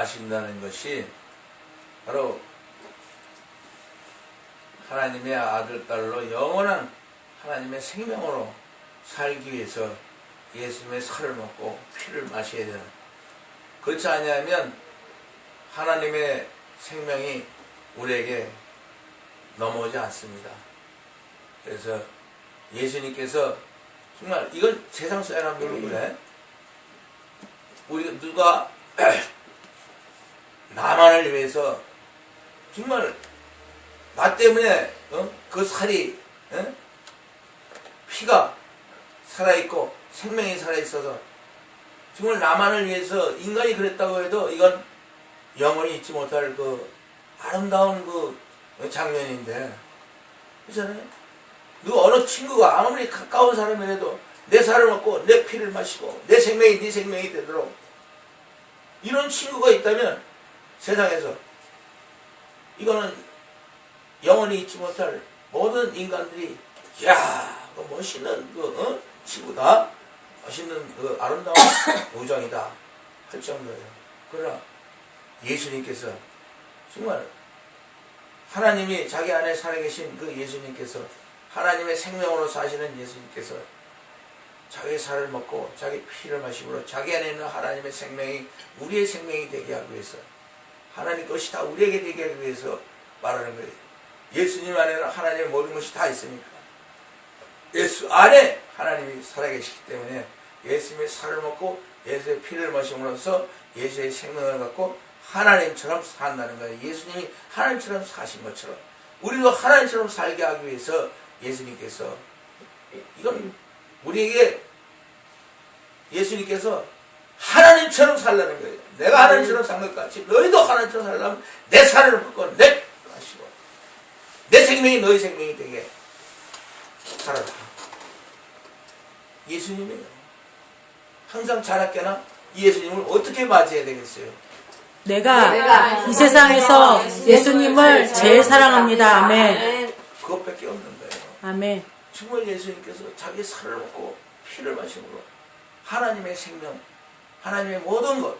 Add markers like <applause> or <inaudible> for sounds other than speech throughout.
아신다는 것이 바로 하나님의 아들, 딸로 영원한 하나님의 생명으로 살기 위해서 예수님의 살을 먹고 피를 마셔야 되는 그렇지 아니하면 하나님의 생명이 우리에게 넘어오지 않습니다. 그래서 예수님께서 정말 이건 세상 사람들은 그래. 우리 누가 나만을 위해서 정말 나 때문에 어? 그 살이 어? 피가 살아있고 생명이 살아있어서 정말 나만을 위해서 인간이 그랬다고 해도 이건 영원히 잊지 못할 그 아름다운 그 장면인데 그렇잖아요. 누구 어느 친구가 아무리 가까운 사람이라도 내 살을 먹고 내 피를 마시고 내 생명이 네 생명이 되도록 이런 친구가 있다면 세상에서 이거는 영원히 잊지 못할 모든 인간들이 야, 그 멋있는 그 어? 친구다, 멋있는 그 아름다운 <coughs> 우정이다 할 정도예요. 그러나 예수님께서 정말 하나님이 자기 안에 살아계신 그 예수님께서 하나님의 생명으로 사시는 예수님께서 자기 살을 먹고 자기 피를 마심으로 자기 안에 있는 하나님의 생명이 우리의 생명이 되게 하기 위해서 하나님 것이 다 우리에게 되게 하기 위해서 말하는 거예요. 예수님 안에는 하나님의 모든 것이 다 있으니까. 예수 안에 하나님이 살아계시기 때문에 예수님의 살을 먹고 예수의 피를 마심으로써 예수의 생명을 갖고 하나님처럼 산다는 거예요. 예수님이 하나님처럼 사신 것처럼 우리도 하나님처럼 살게 하기 위해서 예수님께서 이건 우리에게 예수님께서 하나님처럼 살라는 거예요. 내가 하나님처럼 산 것 같이 너희도 하나님처럼 살려면 내 살을 먹고 내 마시고 내 생명이 너희 생명이 되게 살아라. 예수님이에요. 항상 이 예수님을 어떻게 맞이해야 되겠어요? 내가 내가 이 세상에서 예수님을 제일 사랑합니다. 아멘. 그것밖에 없는 거예요. 아멘. 정말 예수님께서 자기 살을 먹고 피를 마심으로 하나님의 생명, 하나님의 모든 것,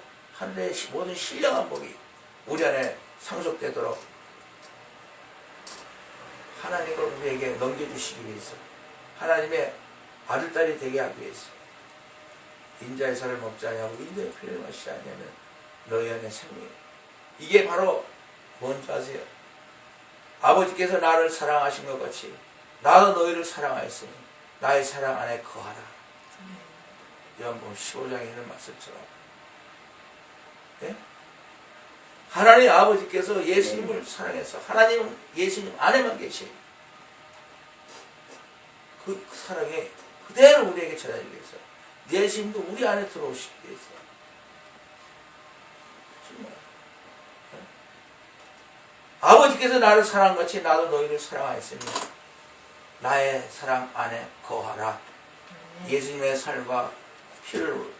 시- 모든 신령한 복이 우리 안에 상속되도록 하나님을 우리에게 넘겨주시기 위해서 하나님의 아들딸이 되게 하기 위해서 인자의 살을 먹지 아니하고 인자의 피를 마시지 아니하면 너희 안에 생명 이게 바로 뭔지 아세요? 아버지께서 나를 사랑하신 것 같이 나도 너희를 사랑하였으니 나의 사랑 안에 거하라. 요한복음 15장에 있는 말씀처럼. 예? 하나님 아버지께서 예수님을 사랑해서 하나님은 예수님 안에만 계시. 그 사랑에 그대로 우리에게 전하기 위해서 예수님도 우리 안에 들어오시기 위해서 정말 예? 아버지께서 나를 사랑한 같이 나도 너희를 사랑하였으니 나의 사랑 안에 거하라. 예수님의 살과 피를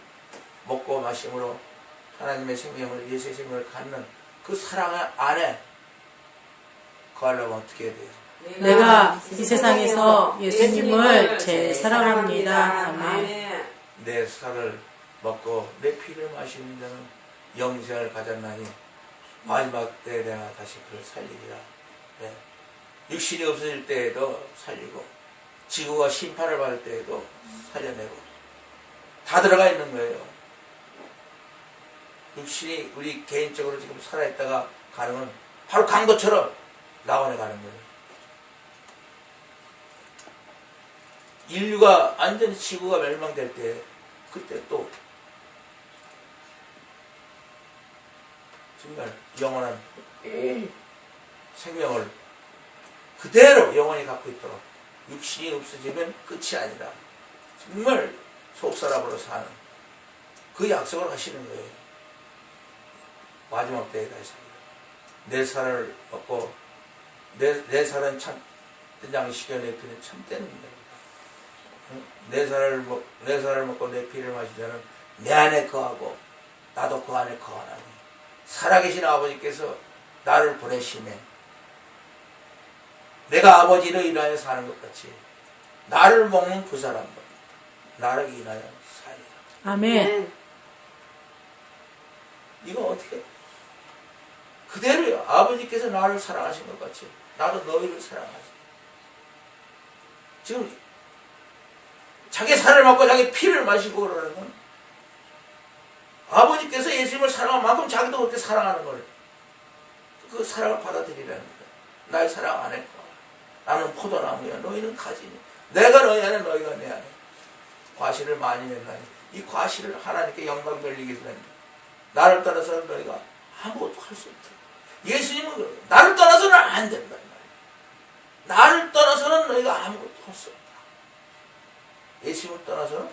먹고 마심으로 하나님의 생명을 예수의 생명을 갖는 그 사랑 안에 거하려면 어떻게 해야 돼요? 내가 이 세상에서 예수님을 제일 사랑합니다. 아멘. 내 살을 먹고 내 피를 마시는 자는 영생을 가졌나니 마지막 때에 내가 다시 그를 살리리라. 네. 육신이 없어질 때에도 살리고 지구가 심판을 받을 때에도 살려내고 다 들어가 있는 거예요. 육신이 우리 개인적으로 지금 살아있다가 가는 건 바로 강도처럼 낙원에 가는 거예요. 인류가 완전히 지구가 멸망될 때 그때 또 정말 영원한 생명을 그대로 영원히 갖고 있도록 육신이 없어지면 끝이 아니라 정말 속사람으로 사는 그 약속을 하시는 거예요. 마지막 때에 다시 내 살을 먹고 내, 내 살은 참 된장시켜 내 피는 참되는 겁니다. 내 살을 먹, 내 살을 먹고 내 피를 마시자는 내 안에 거하고 나도 그 안에 거하나니 살아계신 아버지께서 나를 보내시네. 내가 아버지를 인하여 사는 것 같이 나를 먹는 그 사람도 나를 인하여 살리라. 아멘. 아멘. 이거 어떻게 그대로요. 아버지께서 나를 사랑하신 것 같이 나도 너희를 사랑하지. 지금 자기 살을 먹고 자기 피를 마시고 그러는 건 아버지께서 예수님을 사랑한 만큼 자기도 그렇게 사랑하는 거예요. 그 사랑을 받아들이라는 거예요. 날 사랑 안 했고 나는 포도나무야 너희는 가지니 내가 너희 안에 너희가 내 안에 과실을 많이 맺나니 이 과실을 하나님께 영광 돌리기 위해 나를 떠나서는 너희가 아무것도 할 수 없다. 예수님은 그래요. 나를 떠나서는 안 된다. 나를 떠나서는 너희가 아무것도 할 수 없다. 예수님을 떠나서는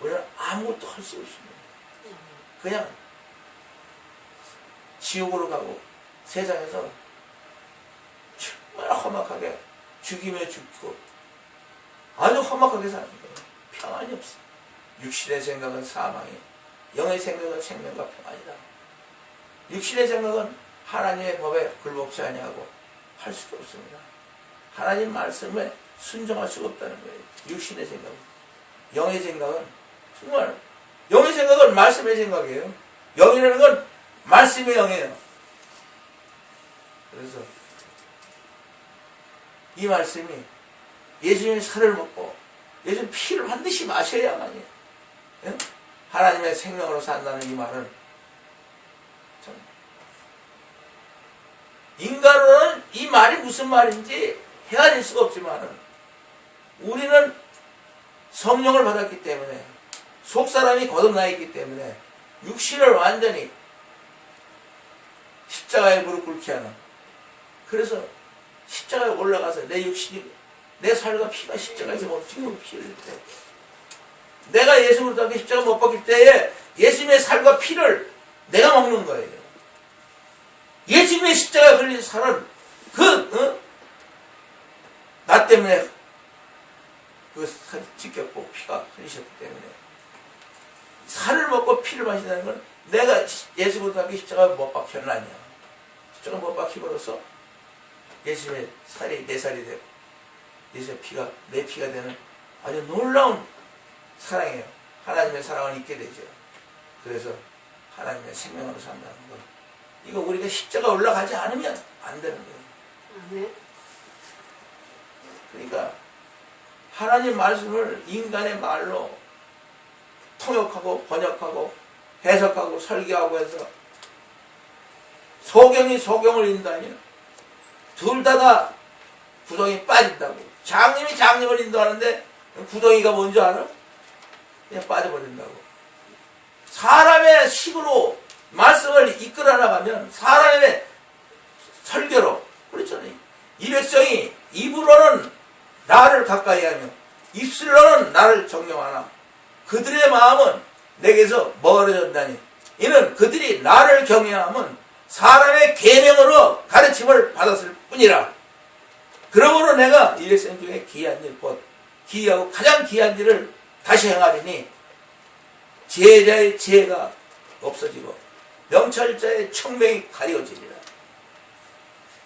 우리는 아무것도 할 수 없습니다. 그냥 지옥으로 가고 세상에서 정말 험악하게 죽이며 죽고 아주 험악하게 사는 거예요. 평안이 없어. 육신의 생각은 사망이, 영의 생각은 생명과 평안이다. 육신의 생각은 하나님의 법에 굴복치 아니하고 할 수도 없습니다. 하나님 말씀에 순종할 수가 없다는 거예요. 육신의 생각은. 영의 생각은 정말 영의 생각은 말씀의 생각이에요. 영이라는 건 말씀의 영이에요. 그래서 이 말씀이 예수님의 살을 먹고 예수님 피를 반드시 마셔야만이 예? 하나님의 생명으로 산다는 이 말은 참 인간으로는 이 말이 무슨 말인지 헤아릴 수가 없지만은 우리는 성령을 받았기 때문에 속 사람이 거듭나 있기 때문에 육신을 완전히 십자가에 무릎 꿇게 하는 그래서 십자가에 올라가서 내 육신이 내 살과 피가 십자가에서 멈추고 피를 때 내가 예수 그리스도 십자가 못 박힐 때에 예수님의 살과 피를 내가 먹는 거예요. 예수님의 십자가 흘린 살은 그, 어? 나 때문에 그 살이 찢겼고 피가 흘리셨기 때문에 살을 먹고 피를 마신다는 건 내가 예수 그리스도 십자가 못 박혔나냐. 십자가 못 박히고로서 예수님의 살이 내 살이 되고 예수의 피가 내 피가 되는 아주 놀라운 사랑이에요. 하나님의 사랑을 잊게 되죠. 그래서 하나님의 생명으로 산다는 것. 이거 우리가 십자가 올라가지 않으면 안 되는 거예요. 아멘. 그러니까 하나님 말씀을 인간의 말로 통역하고 번역하고 해석하고 설교하고 해서 소경이 소경을 인다면 둘다다 구덩이 빠진다고 장님이 장님을 인도하는데 구덩이가 뭔지 알아? 그냥 빠져버린다고 사람의 식으로 말씀을 이끌어 나가면 사람의 설교로 그렇잖아요. 이 백성이 입으로는 나를 가까이 하며 입술로는 나를 정령하나 그들의 마음은 내게서 멀어졌다니 이는 그들이 나를 경외하면 사람의 계명으로 가르침을 받았을 뿐이라. 그러므로 내가 이 백성 중에 귀한 일, 곧 귀하고 가장 귀한 일을 다시 행하리니 제자의 지혜가 없어지고 명찰자의 청명이 가려지리라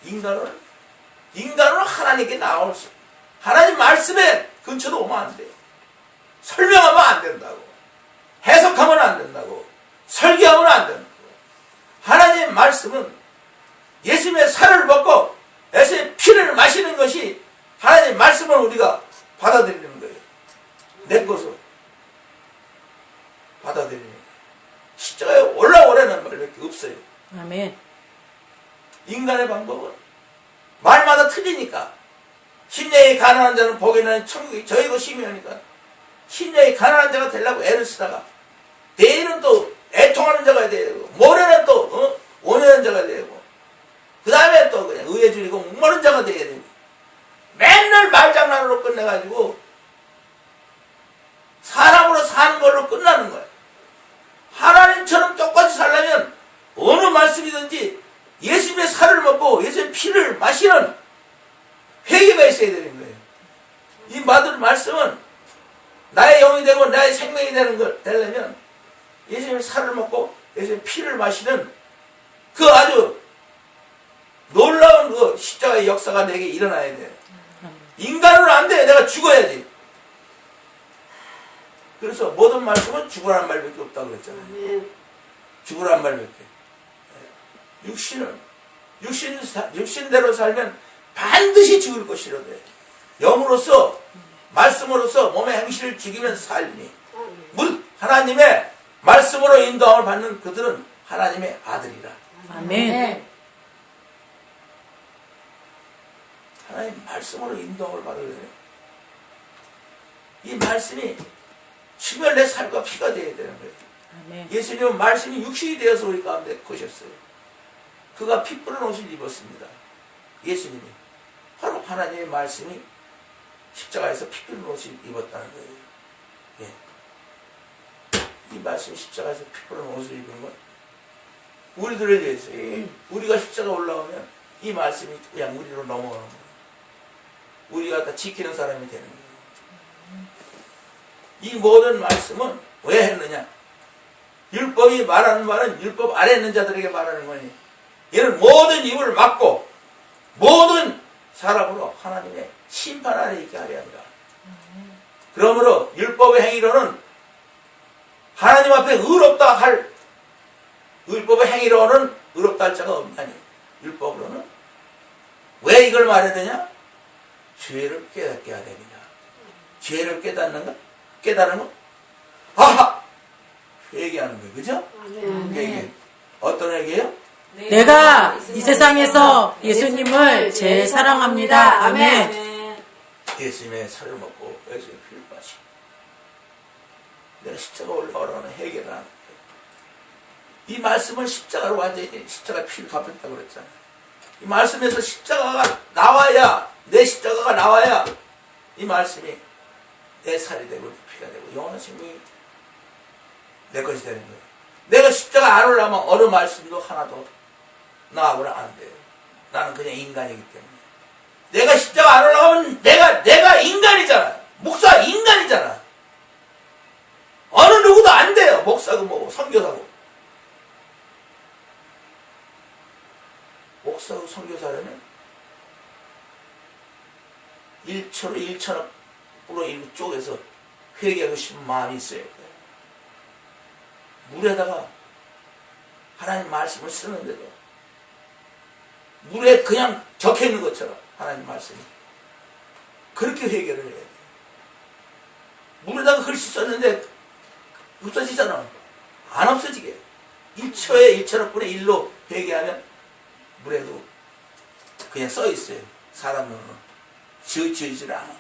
인간은 인간은 하나님께 나올 수 하나님 말씀에 근처도 오면 안 돼. 설명하면 안 된다고. 해석하면 안 된다고. 설교하면 안 된다고. 하나님 말씀은 예수님의 살을 먹고 예수님의 피를 마시는 것이 하나님 말씀을 우리가 받아들이는 거예요. 내 것으로 받아들이는. 십자가에 올라오라는 말밖에 없어요. 아멘. 인간의 방법은 말마다 틀리니까 심령이 가난한 자는 복이 나는 천국이 저희고 심이하니까 심령이 가난한 자가 되려고 애를 쓰다가 내일은 또 애통하는 자가 되고 모레는 또 어? 온유한 자가 되고 그 다음에 또 그냥 의에 줄이고 목마른 자가 돼야 되고 맨날 말장난으로 끝내가지고 사람으로 사는 걸로 끝나는 거야 하나님처럼 똑같이 살려면 어느 말씀이든지 예수님의 살을 먹고 예수님의 피를 마시는 회개가 있어야 되는 거예요. 이 받은 말씀은 나의 영이 되고 나의 생명이 되는 걸 되려면 예수님의 살을 먹고 예수님의 피를 마시는 그 아주 놀라운 그 십자가의 역사가 내게 일어나야 돼. 인간으로는 안 돼. 내가 죽어야지. 그래서 모든 말씀은 죽으라는 말밖에 없다고 그랬잖아요. 죽으라는 말밖에. 육신은 육신 사- 육신대로 살면 반드시 죽을 것이로되 영으로서 말씀으로서 몸의 행실을 죽이면 살리니 무릇 하나님의 말씀으로 인도함을 받는 그들은 하나님의 아들이라. 아멘. 하나님 말씀으로 인도함을 받으려면 이 말씀이 정말 내 살과 피가 되어야 되는 거예요. 아멘. 예수님은 말씀이 육신이 되어서 우리 가운데 거셨어요. 그가 피 뿌린 옷을 입었습니다. 예수님이. 바로 하나님의 말씀이 십자가에서 피 뿌린 옷을 입었다는 거예요. 예. 이 말씀이 십자가에서 피 뿌린 옷을 입은 건 우리들을 위해서예요. 우리가 십자가 올라오면 이 말씀이 그냥 우리로 넘어오는 거예요. 우리가 다 지키는 사람이 되는 거예요. 이 모든 말씀은 왜 했느냐? 율법이 말하는 말은 율법 아래 있는 자들에게 말하는 거니 이는 모든 입을 막고 모든 사람으로 하나님의 심판 아래 있게 하려 합니다. 그러므로 율법의 행위로는 하나님 앞에 의롭다 할 율법의 행위로는 의롭다 할 자가 없나니 율법으로는 왜 이걸 말해야 되냐? 죄를 깨닫게 해야 됩니다. 죄를 깨닫는 것? 깨달은 것? 아하! 회개하는 거예요. 그죠? 회개. 어떤 회개요? 내가 이 세상에서 예수님을 제일 사랑합니다. 아멘. 예수님의 살을 먹고 예수님의 피를 마시고 내가 십자가 올라오라는 회개를 하는 거예요. 이 말씀은 십자가로 완전히 십자가 피를 갚았다고 그랬잖아요. 이 말씀에서 십자가가 나와야 내 십자가가 나와야 이 말씀이 내 살이 되고 내 피가 되고 영원한 생명이 내 것이 되는 거예요. 내가 십자가 안 올라면 어느 말씀도 하나도 나하고는 안 돼요. 나는 그냥 인간이기 때문에. 내가 십자가 안 올라가면 내가 내가 인간이잖아. 목사 인간이잖아. 어느 누구도 안 돼요. 목사고 뭐고 선교사고. 목사고 선교사라면 1초로 1천억으로 이 쪽에서 회개하고 싶은 마음이 있어야 돼요. 물에다가 하나님 말씀을 쓰는데도 물에 그냥 적혀 있는 것처럼 하나님 말씀이 그렇게 회개를 해야 돼. 물에다가 글씨 썼는데 없어지잖아. 안 없어지게. 1초에 1천억분의 1로 회개하면 물에도 그냥 써 있어요. 사람 눈으로. 지어, 지어지질 않아.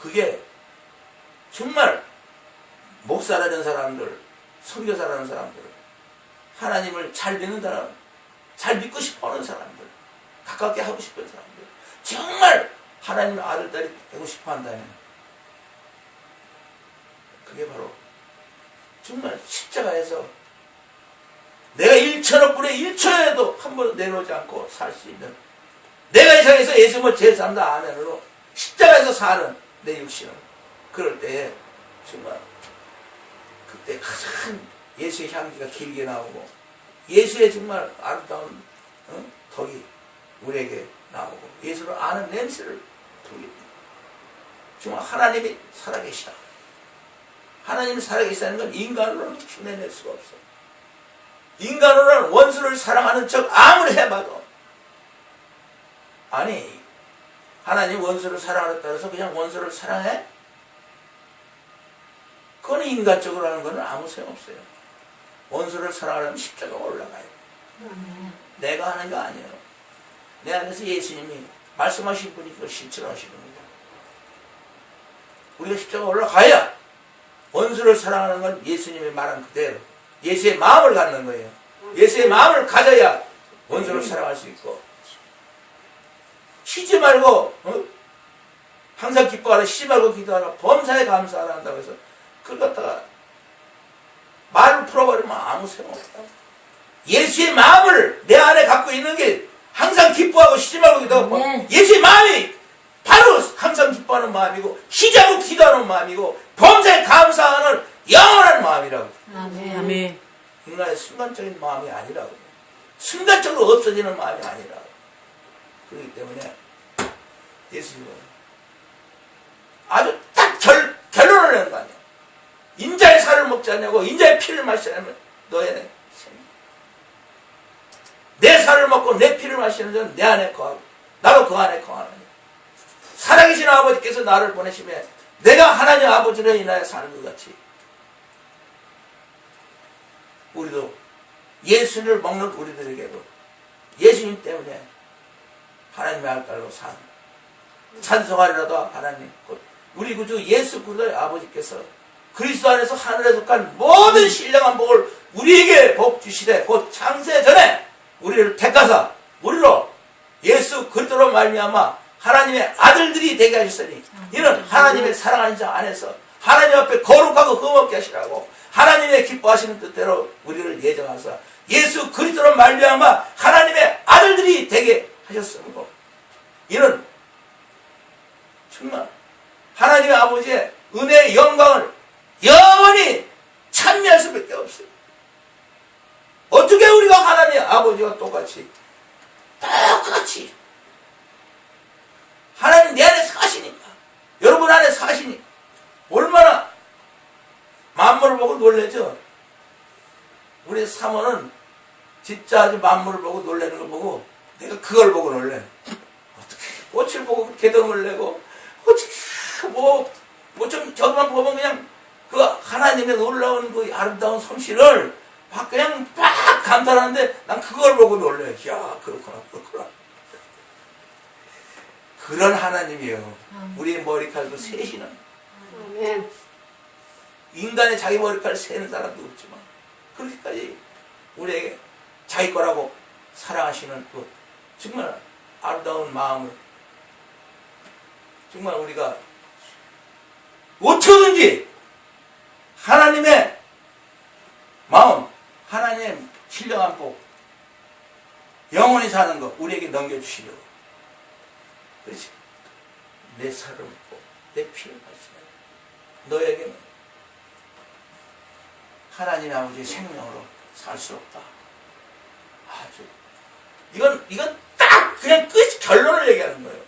그게 정말 목사라는 사람들, 선교사라는 사람들, 하나님을 잘 믿는 사람, 잘 믿고 싶어 하는 사람들, 가깝게 하고 싶은 사람들, 정말 하나님의 아들, 딸이 되고 싶어 한다면, 그게 바로 정말 십자가에서 내가 1천억 분의 1초에도 한 번 내놓지 않고 살 수 있는 내가 이 세상에서 예수님을 제일 산다 아멘으로 십자가에서 사는 내 육신을 그럴 때에 정말 그때 가장 예수의 향기가 길게 나오고 예수의 정말 아름다운 어? 덕이 우리에게 나오고 예수를 아는 냄새를 됩니다. 정말 하나님이 살아계시다. 하나님이 살아계시다는 건 인간으로는 흉내낼 수가 없어. 인간으로는 원수를 사랑하는 척 아무리 해봐도 아니 하나님 원수를 사랑하겠다 해서 그냥 원수를 사랑해? 그건 인간적으로 하는 거는 아무 소용 없어요. 원수를 사랑하려면 십자가 올라가요. 내가 하는 거 아니에요. 내 안에서 예수님이 말씀하신 분이 그걸 실천하시는 거예요. 우리가 십자가 올라가야 원수를 사랑하는 건 예수님의 말한 그대로 예수의 마음을 갖는 거예요. 예수의 마음을 가져야 원수를 사랑할 수 있고 쉬지 말고 어? 항상 기뻐하라 쉬지 말고 기도하라 범사에 감사하라 한다고 해서 그걸 갖다가 말을 풀어버리면 아무 소용 없다. 예수의 마음을 내 안에 갖고 있는 게 항상 기뻐하고 쉬지 말고 기도하고 아멘. 예수의 마음이 바로 항상 기뻐하는 마음이고 쉬지 않고 기도하는 마음이고 범사에 감사하는 영원한 마음이라고. 아멘. 아멘. 인간의 순간적인 마음이 아니라고. 순간적으로 없어지는 마음이 아니라 그렇기 때문에 예수님은 아주 딱 결, 결론을 내는 거 아니야. 인자의 살을 먹지 않냐고 인자의 피를 마시지 않으면 너희는 생명 내 살을 먹고 내 피를 마시는 자는 내 안에 거하고 나도 그 안에 거하느니 살아계신 아버지께서 나를 보내시며 내가 하나님 아버지로 인하여 사는 것 같이 우리도 예수를 먹는 우리들에게도 예수님 때문에 하나님의 알딸로 사는 찬송하리라도 하나님 곧 우리 구주 예수 그리스도의 아버지께서 그리스도 안에서 하늘에서 간 모든 신령한 복을 우리에게 복 주시되 곧 창세 전에 우리를 택하사 우리로 예수 그리스도로 말미암아 하나님의 아들들이 되게 하셨으니 이는 하나님의 사랑하는 자 안에서 하나님 앞에 거룩하고 흠없게 하시라고 하나님의 기뻐하시는 뜻대로 우리를 예정하사 예수 그리스도로 말미암아 하나님의 아들들이 되게 하셨으므로 이는 정말 하나님의 아버지의 은혜의 영광을 영원히 찬미할 수밖에 없어요. 어떻게 우리가 하나님의 아버지와 똑같이 똑같이 하나님 내 안에 사시니까 여러분 안에 사시니까 얼마나 만물을 보고 놀래죠. 우리 사모는 진짜 아주 만물을 보고 놀래는 걸 보고 내가 그걸 보고 놀래. 어떻게 꽃을 보고 그렇게 놀래고 어떻게 뭐뭐 좀 저만 보면 그냥 그 하나님의 놀라운 그 아름다운 솜씨를 막 그냥 막 감탄하는데 난 그걸 보고 놀래. 야 그렇구나 그렇구나. 그런 하나님이에요. 우리의 머리칼도 세시는 아멘. 인간의 자기 머리칼 세는 사람도 없지만 그렇게까지 우리에게 자기 거라고 사랑하시는 그 정말 아름다운 마음을 정말 우리가 어떻게든지 하나님의 마음, 하나님의 신령한 복, 영원히 사는 것 우리에게 넘겨주시려고. 그렇지? 내 살을 먹고 내 피를 마시면 너에게는 하나님 아버지의 생명으로 살 수 없다. 아주 이건 이건 딱 그냥 끝 결론을 얘기하는 거예요.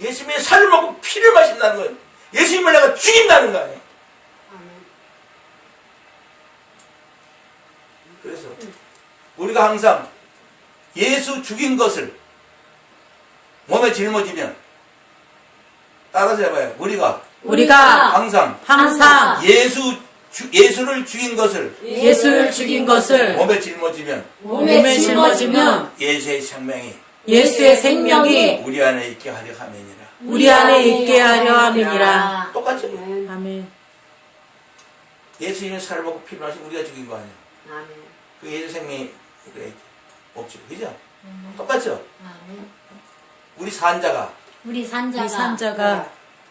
예수님의 살을 먹고 피를 마신다는 거예요. 예수님을 내가 죽인다는 거 아니에요. 그래서 우리가 항상 예수 죽인 것을 몸에 짊어지면 따라서 해봐요. 우리가 우리가 항상 항상 예수 주- 예수를 죽인 것을 예수를 죽인 것을 몸에 짊어지면 몸에 짊어지면 예수의 생명이 예수의 생명이 우리 안에 있게 하려 함이니라. 우리 안에 있게 하려 함이니라. 똑같죠. 아멘. 예수님의 살을 먹고 피를 마시고 우리가 죽인 거 아니에요. 아멘. 그 예수 생명이 우리가 없죠. 그죠? 똑같죠? 아멘. 우리 산자가 우리 산자가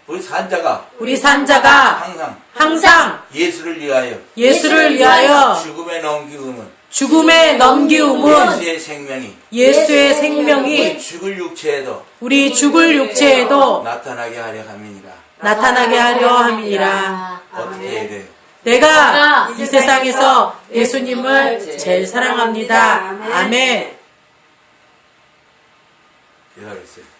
우리 산자가 우리 산자가 항상 항상 예수를 위하여 예수를 위하여 죽음에 넘기음은 죽음에 넘기움은 예수의 생명이 예수의 생명이 우리 죽을 육체에도 우리 죽을 육체에도 나타나게 하려 함이니라. 나타나게 하려 함이니라. 어떻게 해야 돼요? 내가 이 세상에서 예수님을 제일 사랑합니다. 아멘. 기다렸어요.